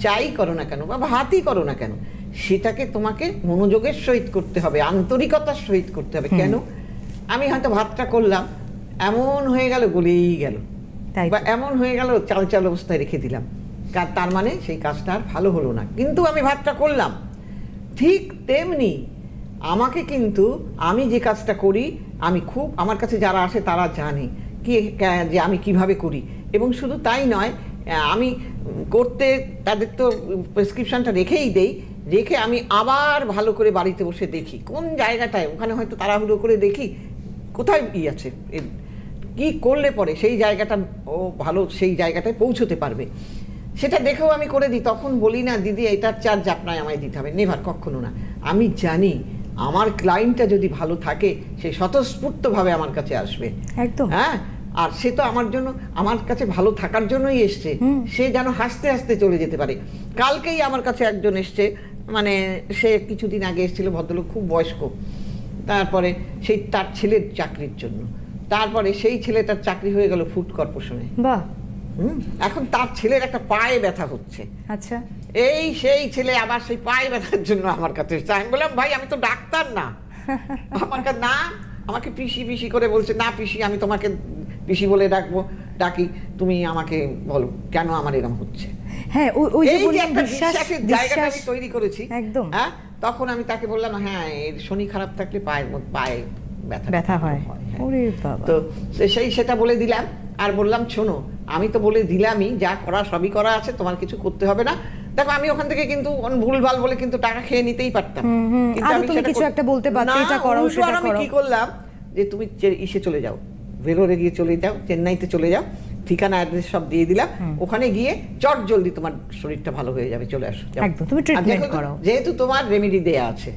চাই করো না কেন বা ভাতই করো না কেন সেটাকে তোমাকে মনোযোগের সহিত করতে হবে আন্তরিকতার সহিত করতে হবে। কেন? আমি হয়তো ভাতটা করলাম এমন হয়ে গেল গলেই গেল। বা এমন হয়ে গেল চাল চাল অবস্থায় রেখে দিলাম। তার মানে সেই কাজটা আর ভালো হলো না। কিন্তু আমি ভাতটা করলাম। ঠিক তেমনি আমাকে কিন্তু আমি যে কাজটা করি আমি খুব আমার কাছে যারা আসে তারা জানে কি যে আমি কীভাবে করি। এবং শুধু তাই নয় আমি করতে তাদের তো প্রেসক্রিপশনটা রেখেই দেই রেখে আমি আবার ভালো করে বাড়িতে বসে দেখি কোন জায়গাটায় ওখানে হয়তো তাড়াহুড়ো করে দেখি কোথায় ই আছে কি করলে পরে সেই জায়গাটা ও ভালো সেই জায়গাটায় পৌঁছতে পারবে। সেটা দেখেও আমি করে দিই তখন বলি না দিদি এটার চার্জ আপনায় আমায় দিতে হবে। নেভার কখনো না। আমি জানি আমার ক্লায়েন্টটা যদি ভালো থাকে সে স্বতঃস্ফূর্তভাবে আমার কাছে আসবে। একদম। হ্যাঁ আর সে তো আমার জন্য আমার কাছে ভালো থাকার জন্যই এসছে। সে যেন হাসতে হাসতে চলে যেতে পারে। কালকেই আমার কাছে একজন এসছে মানে সে কিছুদিন আগে এসেছিল ভদ্রলোক খুব বয়স্ক। তারপরে সেই তার ছেলের চাকরির জন্য। তারপরে সেই ছেলেটার চাকরি হয়ে গেল ফুড কর্পোরেশনে। বাহ। এখন তার ছেলের একটা পায়ে ব্যথা হচ্ছে। আচ্ছা। এই সেই ছেলে আবার সেই পায়ে ব্যথার জন্য আমার কাছে এসছে। আমি বললাম ভাই আমি তো ডাক্তার না। আমার কাছে না। আমাকে পিসি পিসি করে বলছে না পিসি আমি তোমাকে পিসি বলে ডাকবো ডাকি তুমি আমাকে বলো কেন আমার এরকম হচ্ছে? হ্যাঁ ওই ওই যে বললাম বিশ্বাস জায়গাটা আমি তৈরি করেছি একদম। হ্যাঁ? তখন আমি তাকে বললাম হ্যাঁ এর শনি খারাপ থাকলে পায়ের পায়ে ব্যথা ব্যথা হয়। হ্যাঁ। ওরে বাবা। তো সেই সেটা বলে দিলাম আর বললাম শোনো আমি তো বলে দিলামই যা করা সবই করা আছে তোমার কিছু করতে হবে না। দেখো আমি ওখান থেকে কিন্তু ভুলভাল বলে কিন্তু টাকা খেয়ে নিতেই পারতাম। কিন্তু আমি কিছু একটা বলতে পারতে, না, এটা করো, সেটা আর আমি কি করলাম যে তুমি ইসে চলে যাও। ভেলোরে গিয়ে চলে যাও চেন্নাইতে চলে যাও ঠিকানা অ্যাড্রেস সব দিয়ে দিলাম ওখানে গিয়ে চট জলদি তোমার শরীরটা ভালো হয়ে যাবে চলে আসো। একদম, তুমি করো। যেহেতু তোমার রেমেডি দেয়া আছে।